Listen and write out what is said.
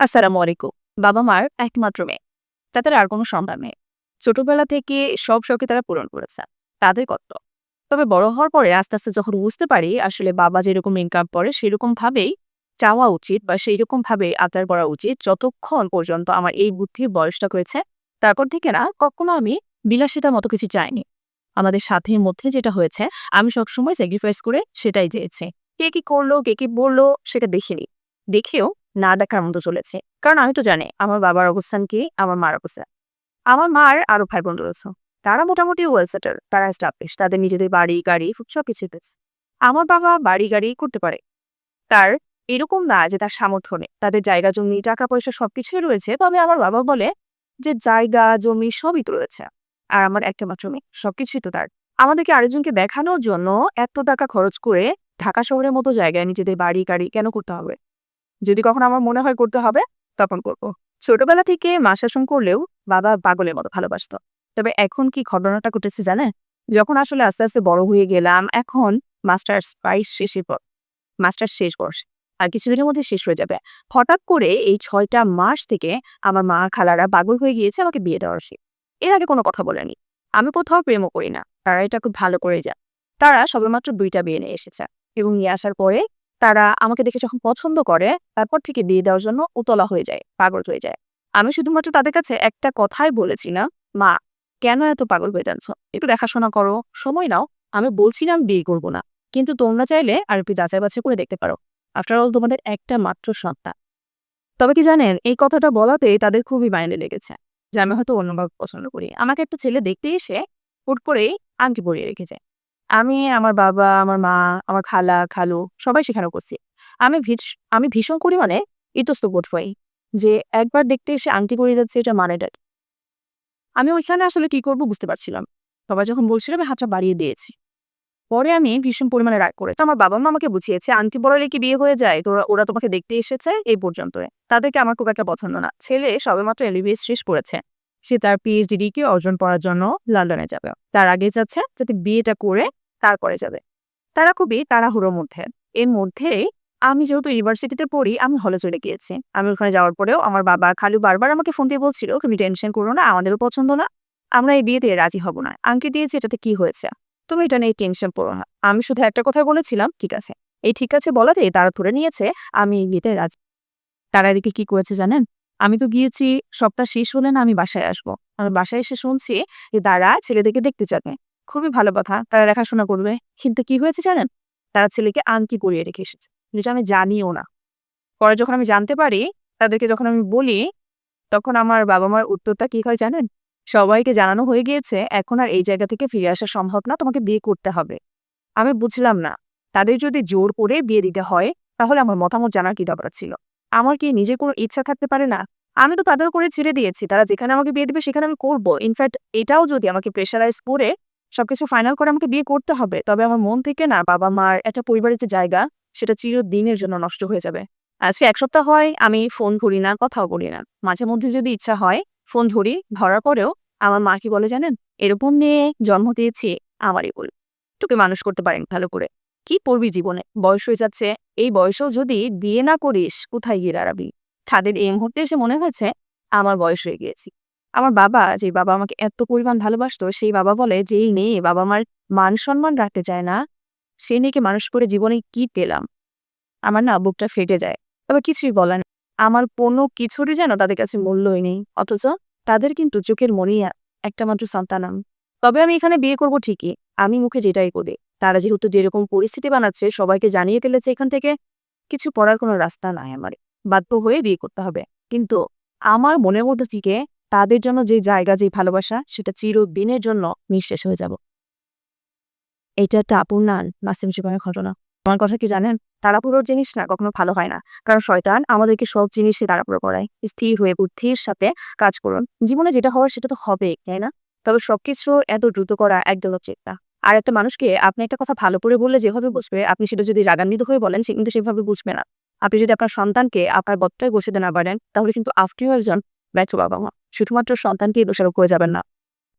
আসসালামু আলাইকুম। বাবা মার একমাত্র মেয়ে। তাদের আর কোনো সন্তান নেই। ছোটবেলা থেকে সব শখে তারা পূরণ করেছে। তাদের কত তবে বড় হওয়ার পরে আস্তে আস্তে যখন বুঝতে পারি আসলে বাবা যেরকম ইনকাম করে সেরকম ভাবেই চাওয়া উচিত বা সেই রকম ভাবে আচার করা উচিত যতক্ষণ পর্যন্ত আমার এই বুদ্ধির বয়সটা হয়েছে। তারপর থেকে না কখনো আমি বিলাসিতার মতো কিছু চাইনি। আমাদের সাথের মধ্যে যেটা হয়েছে, আমি সবসময় স্যাক্রিফাইস করে সেটাই চেয়েছি। কে কি করল, কে কি বলল, সেটা দেখিনি। দেখেও না দেখার মতো চলেছে। কারণ আমি তো জানি, আমার বাবার অবস্থান কি, আমার মার অবস্থান আমার মার আরও ভাই বোন রয়েছে। তারা মোটামুটি ওয়েল সেটেল তারা এস্টাবলিশ তাদের নিজেদের বাড়ি, গাড়ি, সব কিছু পেয়েছে আমার বাবা বাড়ি, গাড়ি করতে পারে। তার এরকম না যে তার সামর্থ্য নেই। তাদের জায়গা, জমি, টাকা, পয়সা সবকিছুই রয়েছে। তবে আমার বাবা বলে যে জায়গা, জমি সবই তো রয়েছে। আর আমার একটা মাত্র মেয়ে, সবকিছুই তো তার। আমাদেরকে আরেকজনকে দেখানোর জন্য এত টাকা খরচ করে ঢাকা শহরের মতো জায়গায় নিজেদের বাড়ি, গাড়ি কেন করতে হবে? যদি কখনো আমার মনে হয় করতে হবে, তখন করব। ছোটবেলা থেকে মা শাসন করলেও বাবা পাগলের মতো ভালোবাসত। তবে এখন কি ঘটনাটা ঘটেছে জানে যখন আসলে আস্তে আস্তে বড় হয়ে গেলাম, এখন মাস্টার্স প্রায় শেষের পর, মাস্টার্স শেষ বর্ষ আর কিছুদিনের মধ্যে শেষ হয়ে যাবে। হঠাৎ করে এই ছয়টা মাস থেকে আমার মা খালারা পাগল হয়ে গিয়েছে, আমাকে বিয়ে দেওয়ার সে এর আগে কোনো কথা বলেনি। আমি কোথাও প্রেমও করি না। তারা এটা খুব ভালো করে যায় তারা সবেমাত্র দুইটা বিয়ে নিয়ে এসেছে। এবং নিয়ে আসার পরে তারা আমাকে দেখে যখন পছন্দ করে, তারপর থেকে বিয়ে দেওয়ার জন্য উতলা হয়ে যায়, পাগল হয়ে যায়। আমি শুধুমাত্র তাদের কাছে একটা কথাই বলেছি না, মা, কেন এত পাগল হয়ে যাচ্ছ? একটু দেখাশোনা করো, সময় নাও। আমি বলছি না আমি বিয়ে করব না। কিন্তু তোমরা চাইলে আর একটু যাচাই বাছাই করে দেখতে পারো। আফটার অল তোমাদের একটা মাত্র সন্তান। তবে কি জানেন, এই কথাটা বলাতে তাদের খুবই মাইনে লেগেছে যে আমি হয়তো অন্যভাবে পছন্দ করি। আমাকে একটা ছেলে দেখতে এসে হুট করেই আংটি পরিয়ে রেখেছে আমি, আমার বাবা, আমার মা, আমার খালা, খালু সবাই সেখানে করছি। আমি ভীষ- আমি ভীষণ পরিমাণে ইতস্ত বোধ হই যে একবার দেখতে এসে আংটি পরিয়ে যাচ্ছে, এটা মানেটা? আমি ওইখানে আসলে কি করব বুঝতে পারছিলাম। সবাই যখন বলছিল, আমি হাতটা বাড়িয়ে দিয়েছি। পরে আমি ভীষণ পরিমাণে রাগ করেছি। আমার বাবা মা আমাকে বুঝিয়েছে, আংটি পরালে কি বিয়ে হয়ে যায়? তোরা, ওরা তোমাকে দেখতে এসেছে এই পর্যন্ত তাদেরকে আমার খুব একটা পছন্দ না। ছেলে সবেমাত্র এলিবিএস শেষ করেছে সে তার পিএইচডি ডিগ্রি অর্জন করার জন্য লন্ডনে যাবে। তার আগে যাচ্ছে, যাতে বিয়েটা করে তারপরে যাবে। তারা খুবই তাড়াহুড়োর মধ্যে। এর মধ্যে আমি যেহেতু ইউনিভার্সিটিতে পড়ি, আমি হলে চলে গিয়েছি। আমি ওখানে যাওয়ার পরেও আমার বাবা খালু বারবার আমাকে ফোন দিয়ে বলছিল, তুমি টেনশন করো না, আমাদেরও পছন্দ না। আমরা এই বিয়েতে রাজি হব না। আংটি দিয়েছি, এটাতে কি হয়েছে? তুমি এটা নিয়ে টেনশন করো না। আমি শুধু একটা কথা বলেছিলাম, ঠিক আছে। এই ঠিক আছে বলাতে তারা ধরে নিয়েছে, আমি এই বিয়েতে রাজি তারা এদিকে কি করেছে জানেন? আমি তো গিয়েছি সপ্তাহ শেষ হলে না আমি বাসায় আসব। আর বাসায় এসে শুনছি যে তারা ছেলেদেরকে দেখতে যাবে। খুবই ভালো কথা, তারা দেখাশোনা করবে। কিন্তু কি হয়েছে জানেন? তারা ছেলেকে আংটি করিয়ে রেখে এসেছে, যেটা আমি জানিও না। পরে যখন আমি জানতে পারি, তাদেরকে যখন আমি বলি, তখন আমার বাবা মার উত্তরটা কি হয় জানেন? সবাইকে জানানো হয়ে গিয়েছে, এখন আর এই জায়গা থেকে ফিরে আসা সম্ভব না, তোমাকে বিয়ে করতে হবে। আমি বুঝলাম না। তাদের যদি জোর করে বিয়ে দিতে হয়, তাহলে আমার মতামত জানার কি দরকার ছিল? আমার কি নিজের কোনো ইচ্ছা থাকতে পারে না? আমি তো তাদের করে ছেড়ে দিয়েছি। তারা যেখানে আমাকে বিয়ে দেবে সেখানে আমি করব। ইনফ্যাক্ট এটাও যদি আমাকে প্রেশারাইজ করে, সবকিছু ফাইনাল করে আমাকে বিয়ে করতে হবে, তবে আমার মন থেকে না, বাবা মার একটা পরিবারের যে জায়গা, সেটা চিরদিনের জন্য নষ্ট হয়ে যাবে। আজকে এক সপ্তাহ হয়, আমি ফোন ধরি না, কথাও বলি না। মাঝে মধ্যে যদি ইচ্ছা হয় ফোন ধরি, ধরার পরেও আমার মা কি বলে জানেন? এরকম নিয়ে জন্ম দিয়েছি, আমারই বল তোকে মানুষ করতে পারেন ভালো করে। কি পড়বি জীবনে? বয়স হয়ে যাচ্ছে। এই বয়সেও যদি বিয়ে না করিস, কোথায় গিয়ে দাঁড়াবি? তাদের এই মুহূর্তে এসে মনে হয়েছে, আমার বয়স হয়ে গিয়েছি। আমার বাবা, যে বাবা আমাকে এত পরিমাণ ভালোবাসতো, সেই বাবা বলে, যে এই মেয়ে বাবা মার মান সম্মান রাখতে চায় না, সে মেয়েকে মানুষ করে জীবনে কি পেলাম? আমার না বুকটা ফেটে যায়। তবে কিছুই বলেন আমার কোনো কিছুরই যেন তাদের কাছে মূল্যই নেই। অথচ তাদের কিন্তু চোখের মনেই একটা মাত্র সন্তানাম তবে আমি এখানে বিয়ে করব ঠিকই। আমি মুখে যেটাই করি তারা যেহেতু যেরকম পরিস্থিতি বানাচ্ছে, সবাইকে জানিয়ে ফেলেছে এখান থেকে, কিছু পড়ার কোনো রাস্তা নাই আমার। বাধ্য হয়ে বিয়ে করতে হবে। কিন্তু আমার মনের মধ্যে থেকে তাদের জন্য যে জায়গা, যে ভালোবাসা, সেটা চিরদিনের জন্য নিঃশেষ হয়ে যাব। এটা একটা আপূর্ণান বাস্তব জীবনের ঘটনা। আমার কথা কি জানেন? তাড়াপুরোর জিনিস না, কখনো ভালো হয় না। কারণ শয়তান আমাদেরকে সব জিনিসে তাড়াপুরো করায়। স্থির হয়ে বুদ্ধির সাথে কাজ করুন। জীবনে যেটা হওয়ার সেটা তো হবে তাই না? তবে সবকিছু এত দ্রুত করা একদম উচিত না। আর একটা মানুষকে আপনি একটা কথা ভালো করে বললে যেভাবে বুঝবে আপনি সেটা যদি রাগান্বিত হয়ে বলেন সে কিন্তু সেভাবে বুঝবে না। আপনি যদি আপনার সন্তানকে আপনার বত্তায় বসে না পারেন তাহলে কিন্তু আপনিও একজন ব্যর্থ বাবা মা শুধুমাত্র সন্তানকে দোষারোপ করে যাবেন না।